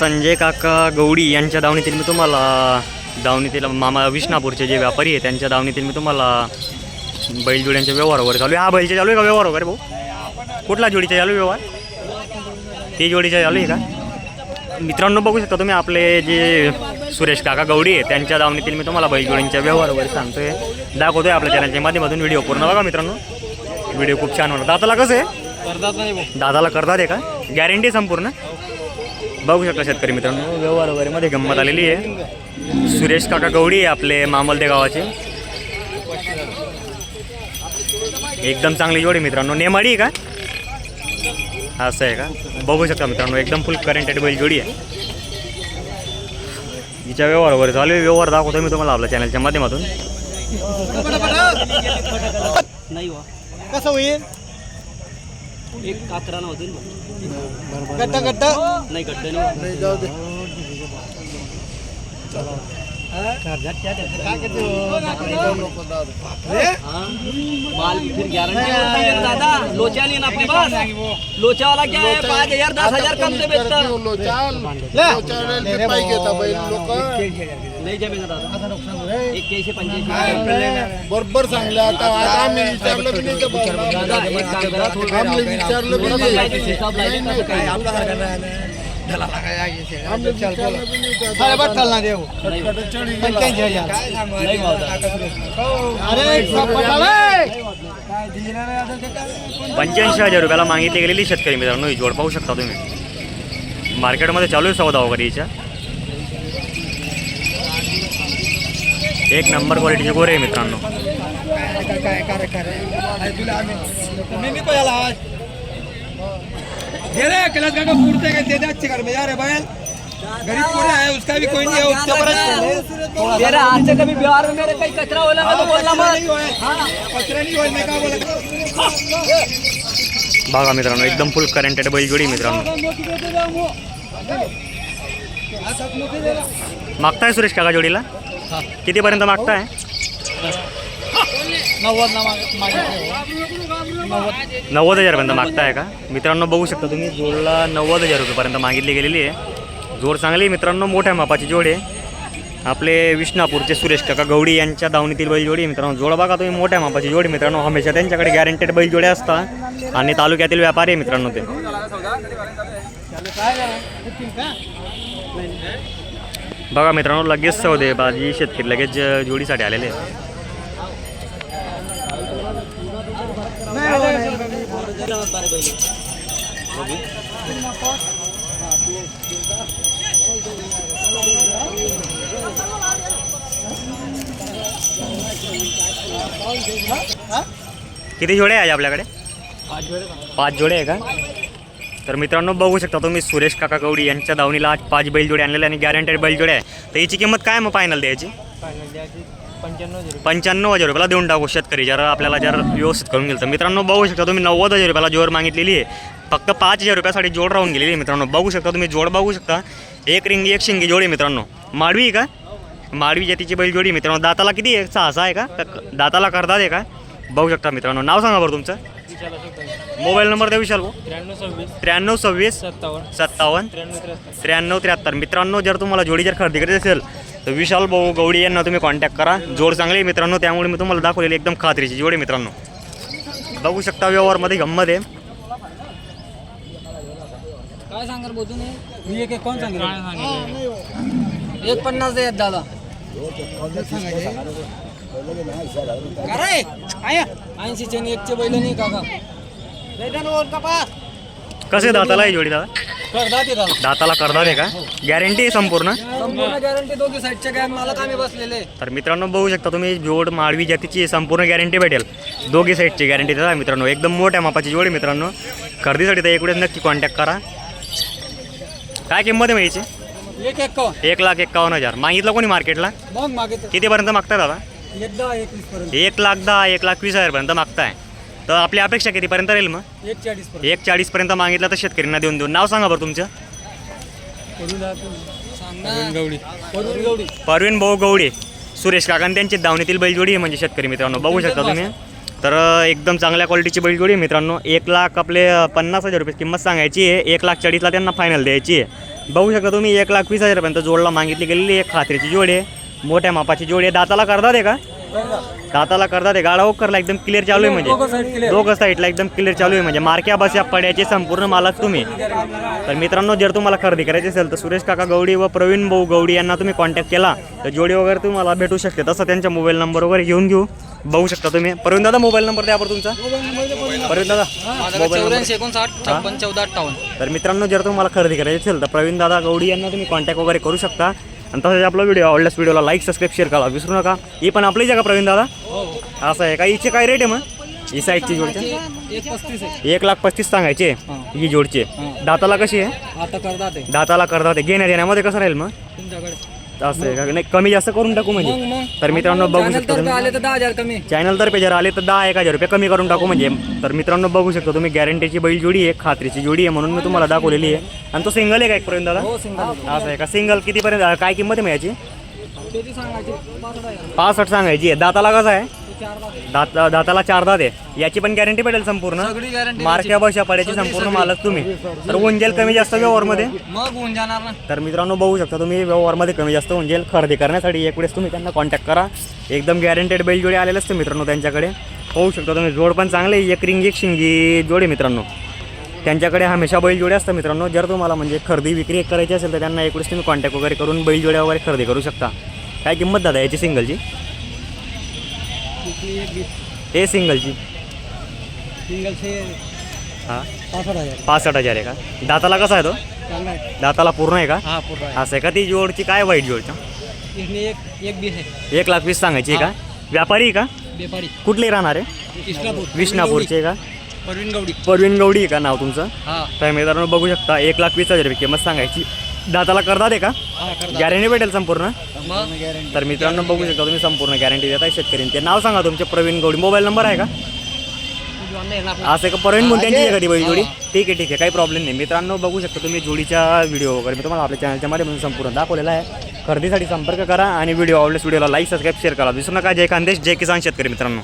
संजय काका गौडी यांच्या दावणीतील मी तुम्हाला दावणीतील मामा विष्णापूरचे जे व्यापारी आहे त्यांच्या दावणीतील मी तुम्हाला बैलजोड्यांच्या व्यवहार वगैरे चालू आहे. हा बैलचे चालू आहे का व्यवहार वगैरे भाऊ? कुठला जोडीचा चालू आहे व्यवहार? ती जोडीचा चालू आहे का? मित्रांनो बघू शकता तुम्ही आपले जे सुरेश काका गौडी आहे त्यांच्या दावणीतील मी तुम्हाला बैलजोडींच्या व्यवहार वगैरे सांगतोय. दाखवतोय आपल्या चॅनलच्या माध्यमातून व्हिडिओ पूर्ण बघा मित्रांनो. व्हिडिओ खूप छान होणार. दाताला कसं आहे? दादाला करतात आहे का? गॅरंटी संपूर्ण? बघू शकता शेतकरी मित्रांनो व्यवहार वगैरे मध्ये गंमत आलेली आहे. सुरेश काका गवडी आहे आपले मामलदे गावाचे. एकदम चांगली जोडी मित्रांनो. नेमाडी आहे का? असं आहे का? बघू शकता मित्रांनो एकदम फुल करंटेड बैल जोडी आहे. हिच्या व्यवहार वगैरे चालू आहे. व्यवहार दाखवतो मी तुम्हाला आपल्या चॅनलच्या माध्यमातून. नाही कसं होईल? एक अकरा होतील गड्डा गड्डा. नाही गड्डे नाही. जाऊ दे. माल फिर गारंटी दादा लोचा नहीं है ना अपने पास लोचा वाला क्या है? पाँच हजार दस हजार कम से बेचता नहीं जमेगा दादा. एक कैसे पंचायत बरोबर सांगलं. आता आता आम्ही विचारलं बी नाही का दादा बाबा? एक काम करा थोडं आम्ही विचारलं बी थोडं नाही. हिसाब काय आम्ही विचारलं बी. अरे पंच्याऐंशी हजार रुपयाला मागितली गेलेली शेतकरी मित्रांनो. ही जोड पाहू शकता तुम्ही. मार्केटमध्ये चालू आहे सौदा वगैरे हिच्या एक नंबर क्वालिटीचे गोरे आहे? मित्रांनो तेरा हाथ से कभी बिहार में मेरे कहीं कचरा होला मैं तो बोलना मत। बघा मित्रांनो एकदम फुल करंटेड बैल जोडी मित्रांनो. मागताय सुरेश काका जोडीला? कितीपर्यंत मागताय? नव्वद हजारपर्यंत मागताय का? मित्रांनो बघू शकता तुम्ही जोडला नव्वद हजार रुपयेपर्यंत मागितली गेलेली आहे. जोड चांगली आहे मित्रांनो मोठ्या मापाची जोड आहे. आपले विष्णापूरचे सुरेश काका गवडी यांच्या दावणीतील बैल जोडी आहे. मित्रांनो जोड बघा तुम्ही मोठ्या मापाची जोडी मित्रांनो हमेशा त्यांच्याकडे गॅरंटेड बैल जोड्या असतात. आणि तालुक्यातील व्यापारी आहे मित्रांनो ते. बघा मित्रांनो लगेच सौदे बाजी शेतकरी लगेच जोडीसाठी आलेले किती जोडे आहे आपल्याकडे? पाच जोडे आहे का? तर मित्रांनो बघू शकता तुम्ही सुरेश काका गौडी यांच्या दावणीला आज पाच बैलजोडे आणलेले आणि गॅरंटेड बैलजोडे आहे. तर याची किंमत काय मग फायनल द्यायची? पंच्याण्णव हजार रुपयाला देऊन टाकू शेतकरी जर आपल्याला जर व्यवस्थित करून गेलं तर मित्रांनो बघू शकता तुम्ही नव्वद हजार रुपयाला जोड मागितलेली आहे. फक्त पाच हजार रुपयासाठी जोड राहून गेलेली आहे मित्रांनो. बघू शकता तुम्ही जोड बघू शकता. एक रिंगी एक शिंगी जोडी मित्रांनो. माडवी का? माडवी जातीची बैलजोडी मित्रांनो. दाताला किती आहे? सहा सहा आहे का? दाताला करतात आहे का? बघू शकता मित्रांनो. नाव सांगा बरं तुमचं. मोबाईल नंबर द्या विशाल भाऊ त्र्याण्णव सव्वीस. त्र्याण्णव सव्वीस. सत्तावन्न. सत्तावन्न. त्र्याण्णव त्र्याहत्तर. त्र्याण्णव त्र्याहत्तर. मित्रांनो जर तुम्हाला जोडी जर खरेदी करायची असेल तर विशाल भाऊ गवडी यांना तुम्ही कॉन्टॅक्ट करा. जोड चांगली आहे मित्रांनो त्यामुळे मी तुम्हाला दाखवलेली एकदम खात्रीची जोडी मित्रांनो. बघू शकता व्यवहारमध्ये गंमत आहे. काय सांगाल बोलतो मी एक एक कोण सांगेल? एक पन्नास दे दादा. ऐंशी चे एकचे बैल नाही काका. कसे दाताला आहे जोडी दादा? दाताला करतात आहे का? गॅरंटी आहे संपूर्ण? संपूर्ण गॅरंटी दोघी साईडच्या मालक आम्ही बसलेले. तर मित्रांनो बघू शकता तुम्ही जोड माळवी जातीची संपूर्ण गॅरंटी भेटेल. दोघी साईडची गॅरंटी देता मित्रांनो. एकदम मोठ्या मापाची जोडी मित्रांनो. खरेदीसाठी तर इकडे नक्की कॉन्टॅक्ट करा. काय किंमत आहे एक एक एक लाख एक्कावन्न हजार. मागितलं कोणी मार्केटला मग मागे कितीपर्यंत मागताय दादा? एकदा एकवीस पर्यंत एक लाख दहा एक लाख वीस हजारपर्यंत मागताय. तर आपली अपेक्षा कितीपर्यंत राहील मग? एक चाळीस पर्यंत. एक चाळीसपर्यंत मागितलं तर शेतकऱ्यांना देऊन देऊन. नाव सांगा बरं तुमचं. गवडी गवडी परवीन भाऊ गवडे सुरेश काकान त्यांची दावणीतील बैलजोडी आहे म्हणजे शेतकरी मित्रांनो. बघू शकता तुम्ही. तर अ, एकदम चांगल्या क्वालिटीची बैलजोडी आहे मित्रांनो. एक लाख आपले अ, पन्नास हजार रुपये किंमत सांगायची आहे. एक लाख चाळीसला त्यांना फायनल द्यायची आहे. बघू शकता तुम्ही एक लाख वीस हजारपर्यंत जोडला मागितली गेलेली एक खात्रीची जोड आहे. मोठ्या मापाची जोड आहे. दाताला करतात आहे का? दाताला करतात गाडा ओकरला एकदम क्लिअर चालू आहे म्हणजे. दोघं साईडला एकदम क्लिअर चालू आहे म्हणजे. मार्क्या बस या पड्याचे संपूर्ण मालक तुम्ही. तर मित्रांनो जर तुम्हाला खरेदी करायची असेल तर सुरेश काका गवडी व प्रवीण भाऊ गवडी यांना तुम्ही कॉन्टॅक्ट केला. तर जोडी वगैरे तुम्हाला भेटू शकते. तसं त्यांच्या मोबाईल नंबर वगैरे घेऊन घेऊ. बघू शकता तुम्ही. प्रवीण दादा मोबाईल नंबर द्या बरं तुमचा. प्रवीण दादा मोबाईल नंबर एकोणसाठ छप्पन चौदा अठ्ठावन्न. तर मित्रांनो जर तुम्हाला खरेदी करायची असेल तर प्रवीण दादा गवडी यांना तुम्ही कॉन्टॅक्ट वगैरे करू शकता. आणि तसंच आपला व्हिडिओ आवडल्यास व्हिडिओला लाईक सबस्क्राईब शेअर करा विसरू नका. ही पण आपलीच आहे का प्रवीण दादा? असं आहे का? हिचे काय रेट आहे मग? ही साईडची जोडची. एक लाख पस्तीस सांगायचे ही. जोडची. दाताला कशी आहे? दाताला करतात घेण्या देण्यामध्ये कसं राहील मग? असं आहे का? नाही कमी जास्त करून टाकू मग म्हणजे. मग तर मित्रांनो बघू शकता तुम्ही. आले तर दहा हजार कमी. चॅनल तर्फे जर आले तर दहा एक हजार रुपये कमी करून टाकू म्हणजे. तर मित्रांनो बघू शकता तुम्ही गॅरंटीची बैल जोडी आहे खात्रीची जोडी आहे म्हणून मी तुम्हाला दाखवलेली आहे. आणि तो सिंगल आहे का एक पर्यंत दादा? हो सिंगल असं आहे का? सिंगल कितीपर्यंत काय किंमत आहे मग याची? त्याची सांगायची. पासष्ट हजार पासष्ट सांगायची आहे. दाताला कसं आहे? दात दाताला चार दात आहे. याची पण गॅरंटी भेटेल संपूर्ण. सगळी गॅरंटी मार्क्या बशा पडायची संपूर्ण मालक तुम्ही. तर उंजेल कमी जास्त व्यवहारमध्ये? मग होऊन जाणार ना. तर मित्रांनो बघू शकता तुम्ही व्यवहारमध्ये कमी जास्त उंजेल खरेदी करण्यासाठी एक वेळेस तुम्ही त्यांना कॉन्टॅक्ट करा. एकदम गॅरंटेड बैल जोडी आलेले असते मित्रांनो त्यांच्याकडे. होऊ शकता तुम्ही जोड पण चांगले एक रिंग एक शिंगी जोडी मित्रांनो. त्यांच्याकडे हमेशा बैल जोडे असतात मित्रांनो. जर तुम्हाला म्हणजे खरेदी विक्री करायची असेल तर त्यांना एक वेळेस तुम्ही कॉन्टॅक्ट वगैरे करून बैल जोड्या वगैरे खरेदी करू शकता. काय किंमत दादा याची सिंगलची एक वीस हे सिंगलची? सिंगलचे हां. पासष्ट हजार. पासष्ट हजार आहे का? दाताला कसा आहे तो? चांगला आहे. दाताला पूर्ण आहे का? हा पूर्ण आहे. असं आहे का? ती जोडची काय वाईट जोडच्या एक एक बीस आहे. एक लाख वीस सांगायची आहे का? व्यापारी आहे का? व्यापारी. कुठले राहणार आहे? विष्णापूरचे आहे का? परवीन गवडी. परवीन गवडी आहे का नाव तुमचं? हा. तर मित्रांनो बघू शकता एक लाख वीस हजार रुपये किंमत सांगायची. दाताला करतात आहे का? गॅरंटी भेटेल संपूर्ण? तर मित्रांनो बघू शकता तुम्ही संपूर्ण गॅरंटी देताय शेतकरी. ते नाव सांगा तुमचे प्रवीण गवडी मोबाईल नंबर आहे का? असं का प्रवीण मुंट्यांची आहे. कधी बैल जोडी ठीक आहे ठीक आहे. काही प्रॉब्लेम नाही. मित्रांनो बघू शकता तुम्ही जोडीच्या व्हिडिओ वगैरे. मी तुम्हाला आपल्या चॅनलच्या माध्यमातून संपूर्ण दाखवलेला आहे. खरेदीसाठी संपर्क करा आणि व्हिडिओ आवडल्यास व्हिडिओला लाईक सबस्क्राईब शेअर करा. विसरू नका. जय खानदेश जय किसान शेतकरी मित्रांनो.